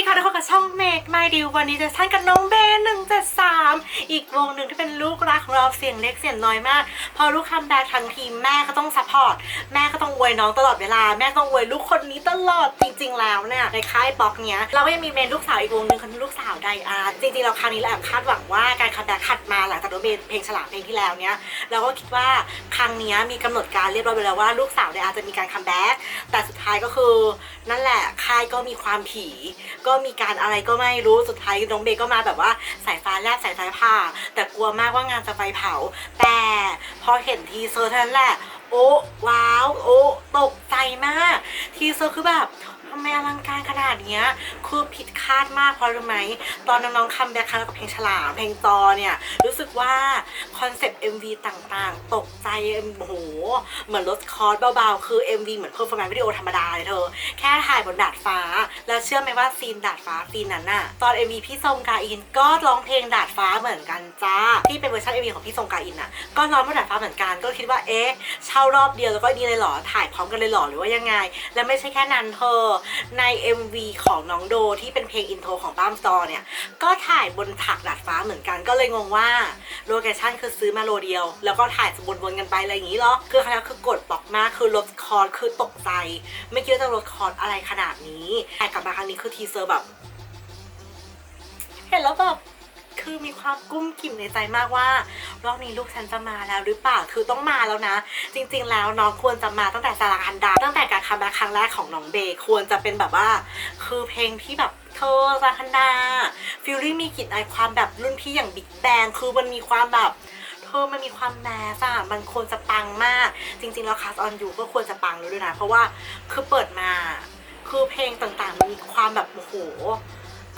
ดีค่ะทุกคนกับช่องเมกไมดิววันนี้จะท่านกับน้องเบนหนึ่งเจ็ดสามอีกวงหนึ่งที่เป็นลูกรักของเราเสียงเล็กเสียงน้อยมาก พอลูกคัมแบ็กทั้งทีมแม่ก็ต้องซัพพอร์ตแม่ก็ต้องอวยน้องตลอดเวลา แม่ต้องอวยลูกคนนี้ตลอดจริง ๆ แล้วเนี่ยในค่ายป๊อกเนี้ยเราก็ยังมีเมนลูกสาวอีกวงหนึ่งคือลูกสาวไดอาร์จริงๆเราครั้งนี้เราแอบคาดหวังว่าการคัมแบ็กถัดมาหลังจากน้องเบนเพลงฉลามเพลงที่แล้วเนี้ยเราก็คิดว่าครั้งนี้มีกำหนดการเรียบร้อยไปแล้วว่าลูกสาวไดอาร์จะมีการคัมแบ็กแต่สุดท้ายก็คือนั่นแหละค่ายก็มีความผีก็็มีการอะไรก็ไม่รู้สุดท้ายน้องเบก็มาแบบว่าสายฟ้าแลบสายฟ้าผ่า แต่กลัวมากว่างานจะไฟเผา แต่พอเห็นทีเซอร์เท่านั้นแหละโอ้ว้าว โอ้ตกใจมาก ทีเซอร์คือแบบ ทำไมอลังการขนาดเนี้ยคือผิดคาดมากเพราะรู้ไหม ตอนน้องๆคัมแบ็คครั้งกับเพลงฉลามเพลงจอเนี่ย รู้สึกว่าคอนเซปต์ MV ต่างๆ ตกใจโอ้โห เหมือนลดคอร์สเบาๆ คือ MV เหมือนเพอร์ฟอร์แมนซ์วิดีโอธรรมดาเลยเธอ แค่ถ่ายบนดาดฟ้า แล้วเชื่อไหมว่าซีนดาดฟ้าซีนนั้นน่ะ ตอน MV พี่ทรงกาอินก็ร้องเพลงดาดฟ้าเหมือนกันจ้า ที่เป็นเวอร์ชัน MV ของพี่ทรงกาอินน่ะ ก็ร้องบนดาดฟ้าเหมือนกัน ก็คิดว่า เอ๊ะ เช่ารอบเดียวแล้วก็นี่เลยเหรอ ถ่ายพร้อมกันเลยเหรอ หรือว่ายังไง แล้วไม่ใช่แค่นั้นเธอใน MV ของน้องโดที่เป็นเพลงอินโทรของบ้ามสตอร์เนี่ย ก็ถ่ายบนผักดาดฟ้าเหมือนกันก็เลยงงว่าโลเคชั่นคือซื้อมาโลเดียว แล้วก็ถ่ายวนกันไปอะไรอย่างนี้หรอคือครั้งแล้วคือกดบอกมากคือลดคอร์คือตกใจ ไม่คิดว่าจะลดคอร์อะไรขนาดนี้แต่กลับมาครั้งนี้คือทีเซอร์แบบ เห็นแล้วแบบ คือมีความกุ้มกิ่มในใจมากว่ารอบนี้ลูกฉันจะมาแล้วหรือเปล่าคือต้องมาแล้วนะ จริง ๆ แล้วน้องควรจะมาตั้งแต่สาราคันดาตั้งแต่การคัมแบ็คครั้งแรกของน้องเบย์ควรจะเป็นแบบว่า คือเพลงที่แบบเธอสาราคันดาฟิลลิ่งมีกลิ่นอายความแบบรุ่นพี่อย่างบิ๊กแบงคือมันมีความแบบเธอมันมีความแมสอะมันควรจะปังมาก จริง ๆ แล้วคาสออนยูก็ควรจะปังแล้วด้วยนะ เพราะว่าคือเปิดมา คือเพลงต่างๆ มันมีความแบบโอ้โห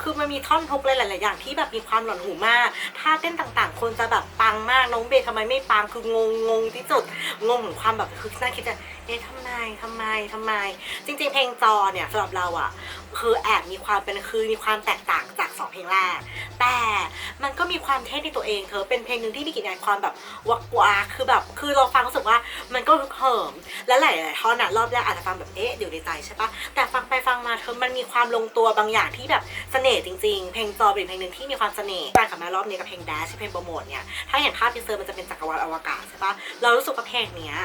คือมันมีท่อนทุกหลายๆอย่างที่แบบมีความหลอนหูมากท่าเต้นต่างๆ คนจะแบบปังมาก น้องเบย์ทำไมไม่ปัง คืองงงงที่สุด งงถึงความแบบคือน่าคิดจะเอ๊ะทำไมทำไมทำไม จริงๆ เพลงจอเนี่ยสำหรับเราอะ คือแอบมีความเป็นคือมีความแตกต่างจากสองเพลงแรก แต่มันก็มีความเท่ในตัวเองเธอเป็นเพลงหนึ่งที่มีกลิ่นอายความแบบวักวาคือแบบคือเราฟังรู้สึกว่ามันก็ฮึกเหิม และหลายๆท่อนอะรอบแรกอาจจะฟังแบบเอ๊ะเดี๋ยวในใจใช่ปะแต่ฟังไปฟังมาเธอมันมีความลงตัวบางอย่างที่แบบเสน่ห์จริงๆ เพลงจอเป็นเพลงหนึ่งที่มีความเสน่ห์การกลับมารอบนี้กับเพลงแดชเพลงโปรโมทเนี่ยถ้าเห็นภาพทีเซอร์มันจะเป็นจักรวาลอวกาศใช่ปะเรารู้สึกว่าเพลงเนี้ย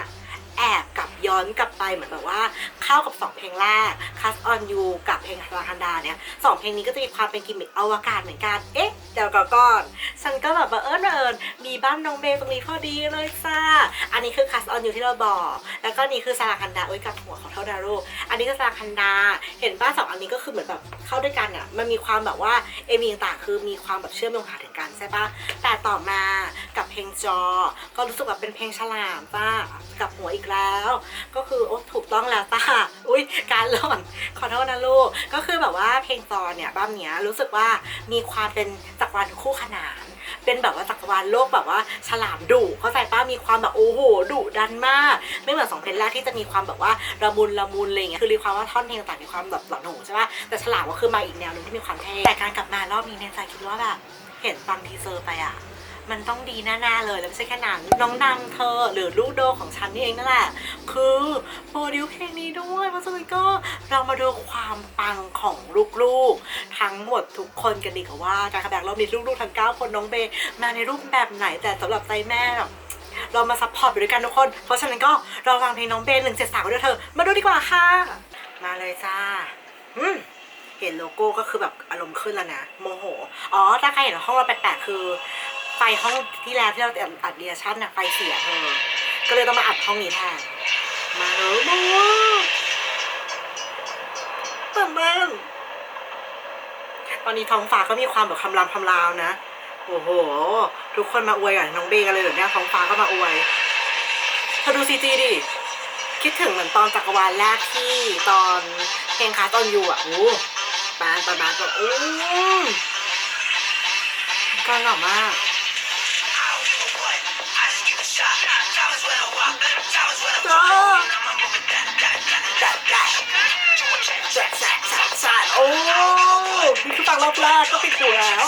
แอบกลับย้อนกลับไปเหมือนแบบว่าเข้ากับ2เพลงแรก Cast on You กับเพลงลาคันดาเนี่ยสองเพลงนี้ก็จะมีความเป็นกิมมิคอวกาศเหมือนกัน เอ๊ะเดี๋ยวก่อนฉันก็แบบว่าเอิญเอิญมีบ้านน้องเบย์ตรงนี้พอดีเลยจ้าอันนี้คือ Cast on You ที่เราบอก แล้วก็นี่คือซาลาคันดาโอ้ยกับหัวขอโทษนะลูกอันนี้ก็ซาลาคันดา เห็นป้าสองอันนี้ก็คือเหมือนแบบเข้าด้วยกันอะมันมีความแบบว่าเอมีต่างคือมีความแบบเชื่อมโยงหาถึงกันใช่ปะแต่ต่อมากับเพลงจอ ก็รู้สึกแบบเป็นเพลงฉลามจ้ากับหัวอีกแล้ว ก็คือโอ้ถูกต้องแล้วจ้าอุ้ยการหล่อนขอโทษนะลูก ก็คือแบบว่าเพลงจอนเนี่ยบ้ามเนี้ยรู้สึกว่ามีความเป็นจักรวาลคู่ขนาน เป็นแบบว่าจักรวาลโลกแบบว่าฉลามดุเข้าใจป้ามีความแบบโอ้โหดุดันมาก ไม่เหมือนสองเพลงแรกที่จะมีความแบบว่าละมุนละมุนอะไรเงี้ยคือมีความว่าท่อนเพลงต่างมีความแบบหลอนหูใช่ป่ะแต่ฉลามก็คือมาอีกแนวหนึงที่มีความเท่แต่การกลับมารอบนี้เนี่ยใจคิดว่าแบบเห็นฟังทีเซอร์ไปอะ มันต้องดีแน่ๆเลยแล้วไม่ใช่แค่นั้นน้องนำเธอหรือลูกโดของฉันนี่เองนั่นแหละ คือโปรดิวเพลงนี้ด้วยเพราะฉะนั้นก็เรามาดูความปังของลูกๆ ทั้งหมดทุกคนกันดีกว่าว่าการคัมแบกรอบนี้ลูกๆทั้ง9คนน้องเบย์มาในรูปแบบไหนแต่สำหรับใจแม่แบบเรามาซัพพอร์ตไปด้วยกันทุกคน เพราะฉะนั้นก็เราฟังเพลงน้องเบย์หนึ่งเจ็ดสามด้วยเธอ มาดูดีกว่าค่ะ มาเลยจ้าเห็นโลโก้ก็คือแบบอารมณ์ขึ้นแล้วนะ โมโห อ๋อ ถ้าใครเห็นห้องเราแปลกๆคือ ไฟห้องที่แล้วที่เราอัดเรียชั่นน่ะไฟเสียเธอก็เลยต้องมาอัดห้องนี้แทนมาเลยมาตื่นเต้นตอนนี้ท้องฟ้าก็มีความแบบคำรามคำราวนะ โอ้โห ทุกคนมาอวยกับน้องเบกันเลยเหรอเนี่ยท้องฟ้าก็มาอวยเธอดูซีจีดิคิดถึงเหมือนตอนจักรวาลแรกที่ตอนเพลงคาตอนอยู่อะโอ้บานบานบานแบบโอ้ก็หล่อมาก อบแรกก็ปิดหูแล้ว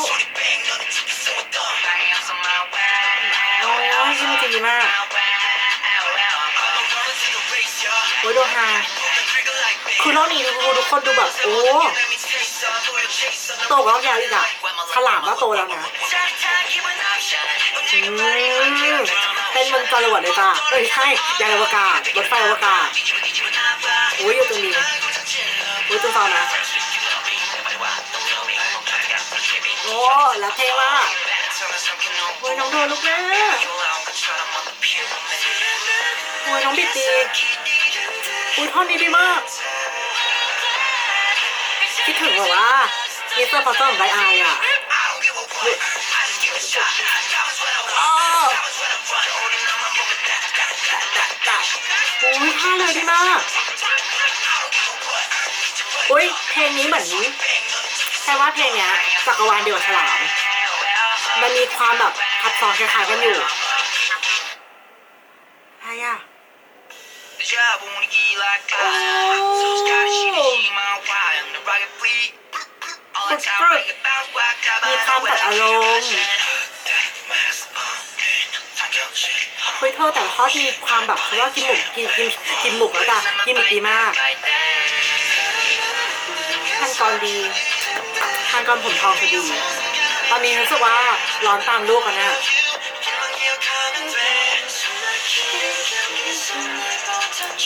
โอ้ยชื่อมันดีมากโอ้ยโดฮาคือรอบนี้ดูทุกคนดูแบบโอ้โตกว่าแล้วอีกอะฉลามก็โตแล้วนะอืมเป็นมันจรวดเลยจ้ะเอ้ยใช่ยานอวกาศรถไฟอวกาศโอ้ยอยู่ตรงนี้โอ้ยตรงตอนนะ โอ้แล้วเท่มากโอ้ยน้องโดนลูกแม่โอ้ยน้องบิดดีอุ้ยท่อนนี้ดีมาก คิดถึงแบบว่ามิสเตอร์พอตเตอร์ของไบอายอะอุ้ยท่าเลยดีมากอุ้ยเพลงนี้เหมือน ช่ว่าเพลงเนี้ยจักรวาลเดียวกับฉลาม มันมีความแบบทับซ้อนคล้ายๆกันอยู่ใครอะมีความตัดอารมณ์เฮ้ยเธอแต่ละข้อที่มีความแบบเขาว่ากินหมูกินกินกินหมูแล้วจ้ะกินหมูดีมากทานกรดีทานกรผมทองคือดี ตอนนี้รู้สึกว่าร้อนตามลูกกันน่ะ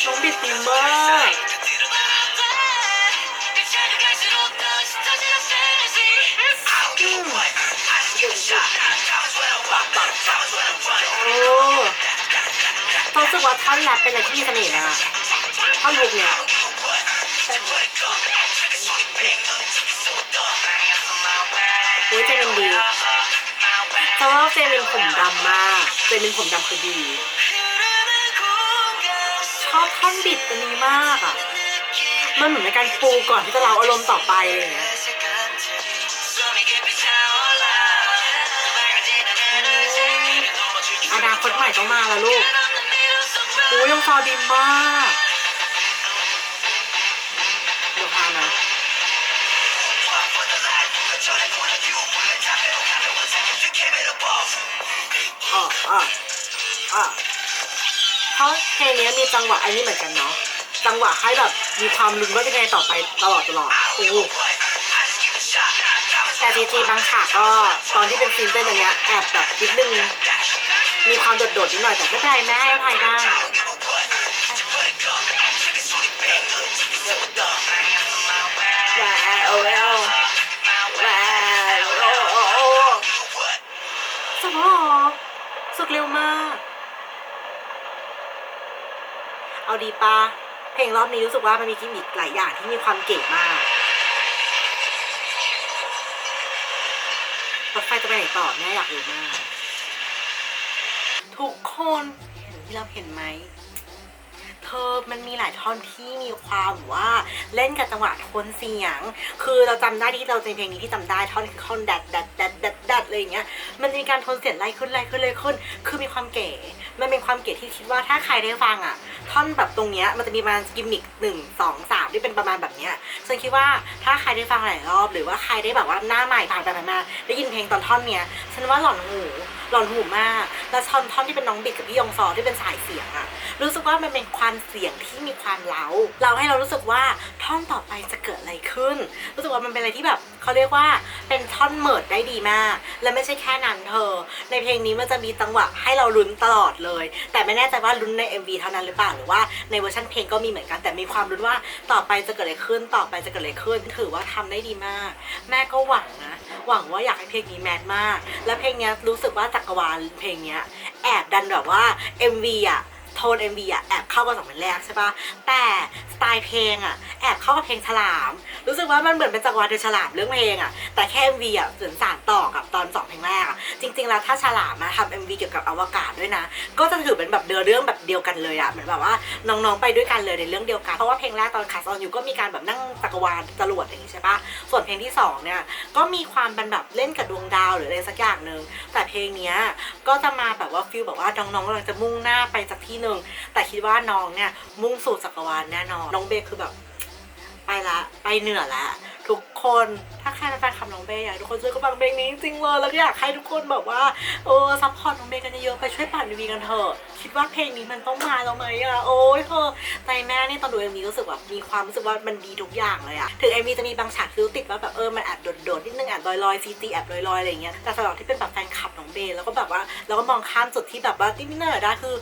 น้องบิดดีมากโอ้รู้สึกว่าท่อนแรปเป็นอะไรที่มีเสน่ห์นะท่อนฮุกเนี่ย ราะว่าเจมินผมดำมากเจมินผมดำคือดี ชอบท่อนบิดตัวนี้มากอะ มันเหมือนในการปูก่อนที่จะเล่าอารมณ์ต่อไปอะไรอย่างเงี้ยอนาคตใหม่ต้องมาแล้วลูกโอ้ยยังฟอดีมาก อ๋ออ๋ออ๋อเพราะเพลงนี้มีจังหวะอันนี้เหมือนกันเนาะจังหวะให้แบบมีความลุ้นว่าจะยังไงต่อไปตลอดตลอดโอ้แต่จริงๆบางฉากก็ตอนที่เป็นซีนเต้นอย่างเงี้ยแอบแบบนิดนึงมีความโดดๆนิดหน่อยแต่ไม่เป็นไรแม่ให้อภัยได้แหวโอ้ย สุดเร็วมาก เอาดีปะเพลงรอบนี้รู้สึกว่ามันมีกิมมิคหลายอย่างที่มีความเก๋มากรถไฟจะไปไหนต่อแม่อยากรู้มาก ทุกคนเห็นที่เราเห็นไหม อมันมีหลายท่อนที่มีความว่าเล่นกับจังหวะโทนเสียง คือเราจำได้ที่เราในเพลงนี้ที่จำได้ท่อนท่อนดัดดัดดัดดัดดัดอะไรอย่างเงี้ย มันมีการโทนเสียงไล่ขึ้นไล่ขึ้นไล่ขึ้น คือมีความเก๋ มันเป็นความเก๋ที่คิดว่าถ้าใครได้ฟังอะ ท่อนแบบตรงเนี้ยมันจะมีประมาณกิมมิคหนึ่งสองสามที่เป็นประมาณแบบเนี้ยฉันคิดว่าถ้าใครได้ฟังหลายรอบ หรือว่าใครได้แบบว่าหน้าใหม่ผ่านไปผ่านมาได้ยินเพลงตอนท่อนเนี้ยฉันว่าหลอนหูหลอนหูมาก แล้วท่อนท่อนที่เป็นน้องบิดกับพี่ยองซอที่เป็นสายเสียงอะรู้สึกว่ามันเป็นความเสียงที่มีความเล้าเราให้เรารู้สึกว่าท่อนต่อไปจะเกิดอะไรขึ้น รู้สึกว่ามันเป็นอะไรที่แบบ เขาเรียกว่าเป็นท่อนเมิดได้ดีมาก และไม่ใช่แค่นั้นเธอ ในเพลงนี้มันจะมีจังหวะให้เราลุ้นตลอดเลย แต่ไม่แน่ใจว่าลุ้นใน MV เท่านั้นหรือเปล่าหรือว่าในเวอร์ชันเพลงก็มีเหมือนกันแต่มีความลุ้นว่าต่อไปจะเกิดอะไรขึ้นต่อไปจะเกิดอะไรขึ้น ถือว่าทำได้ดีมาก แม่ก็หวังนะหวังว่าอยากให้เพลงนี้แมสมาก และเพลงเนี้ยรู้สึกว่าจักรวาลเพลงเนี้ยแอบดันแบบว่า MV อะ โทน MV อะแอบเข้ากับสองเพลงแรกใช่ปะแต่สไตล์เพลงอะแอบเข้ากับเพลงฉลาม รู้สึกว่ามันเหมือนเป็นจักรวาลเดยวฉลามเรื่องเพลงอะแต่แค่ MV อะสื่อสารต่อกับตอนสองเพลงแรกอะจริงๆแล้วถ้าฉลามมาทำ MV เกี่ยวกับอวกาศด้วยนะ ก็จะถือเป็นแบบเดือเรื่องแบบเดียวกันเลยอะเหมือนแบบว่าน้องๆไปด้วยกันเลยในเรื่องเดียวกัน เพราะว่าเพลงแรกตอนคาสออนอยู่ก็มีการแบบนั่งจักรวาลจรวดอย่างนี้ใช่ปะส่วนเพลงที่สองเนี่ยก็มีความเป็นแบบเล่นกับดวงดาวหรืออะไรสักอย่างหนึ่งแต่เพลงเนี้ยก็จะมาแบบว่าฟิลแบบว่าน้องๆกำลังจะมุ่งหน้าไปจากที่หนึ่งแต่คิดว่าน้องเนี่ยมุ่งสู่จักรวาลแน่นอนน้องเบคคือแบบไปละไปเหนือละ ทุกคนถ้าใครเป็นแฟนคลับน้องเบย์อยากทุกคนช่วยกันฟังเพลงนี้จริงเลยแล้วก็อยากให้ทุกคนแบบว่าเออซัพพอร์ตน้องเบย์กันเยอะๆไปช่วยปั่นวีกันเถอะคิดว่าเพลงนี้มันต้องมาแล้วไหมอะโอ้ยเธอใจแม่นี่ตอนดูเอ็มวีรู้สึกแบบมีความรู้สึกว่ามันดีทุกอย่างเลยอะถึงเอ็มวีจะมีบางฉากที่ติดว่าแบบเออมันแอบโดดๆนิดนึงแอบลอยๆซีจีแอบลอยๆอะไรอย่างเงี้ยแต่สำหรับที่เป็นแบบแฟนคลับน้องเบย์แล้วก็แบบว่าเราก็มองข้ามจุดที่แบบว่าที่นี่น่าได้คือ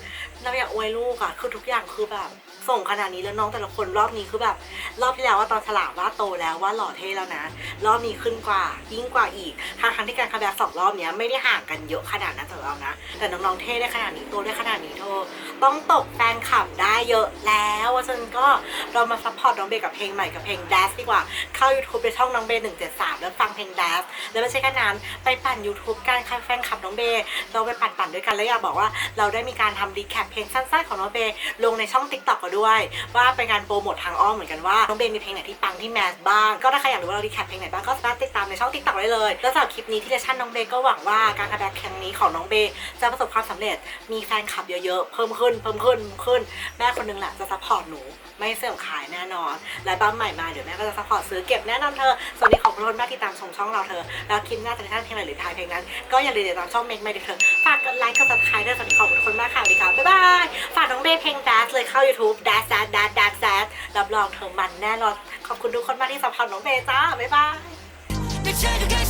เราอยากอวยลูกอะคือทุกอย่างคือแบบ ส่งขนาดนี้แล้วน้องแต่ละคนรอบนี้คือแบบ รอบที่แล้วว่าตอนฉลามว่าโตแล้วว่าหล่อเท่แล้วนะ รอบนี้ขึ้นกว่ายิ่งกว่าอีกทางครั้งที่การคัมแบ็กสองรอบเนี้ยไม่ได้ห่างกันเยอะขนาดนั้นสำหรับเรานะ แต่น้องๆเท่ได้ขนาดนี้โตได้ขนาดนี้เธอต้องตกแฟนคลับได้เยอะแล้วว่าฉันก็เรามาซัพพอร์ตน้องเบกับเพลงใหม่กับเพลง Dash ดีกว่าเข้า YouTube ไปช่องน้องเบย์173แล้วฟังเพลง Dash แล้วไม่ใช่แค่นั้นไปปั่น YouTube กันค่ะแฟนคลับน้องเบเราไปปั่นปั่นๆด้วยกันแล้วอยากบอกว่าเราได้มีการทำรีแคปเพลงสั้นๆของน้องเบย์ลงในช่อง TikTok ก็ด้วย ว่าเป็นการโปรโมททางอ้อมเหมือนกันว่าน้องเบย์มีเพลงไหนที่ปังที่แมสบ้าง ก็ถ้าใครอยากรู้ว่าเรารีแคปเพลงไหนบ้างก็สามารถติดตามในช่อง TikTok ได้เลย แล้วสำหรับคลิปนี้ที่เลชั่นน้องเบย์ก็หวังว่าการคัมแบ็กครั้งนี้ของน้องเบย์จะประสบความสำเร็จมีแฟนคลับเยอะๆเพิ่มขึ้นเพิ่มขึ้นเพิ่มขึ้นแม่คนนึงแหละจะซัพพอร์ตหนูไม่เสื่อมขายแน่นอนและบ้านใหม่มาเดี๋ยวแม่ก็จะซัพพอร์ตซื้อเก็บแน่นอนเธอส่วนนี้ ของรถมากที่ตามชมช่องเราเธอ แล้วคลิปหน้าจะเป็นท่านเพลงอะไรหรือทายเพลงนั้น ก็อย่าลืมติดตามช่องเมกไม่ดิเธอฝากกดไลค์กดซับสไครต์ด้วยสวัสดีขอบคุณมากค่ะสวัสดีค่ะบ๊ายบายฝากน้องเมฆเพลงดัสเลยเข้า YouTube ดัสดัสดัสดัสดัสรับรองเธอมันแน่นอนขอบคุณทุกคนมากที่สัมผัสน้องเมฆจ้าบ๊ายบาย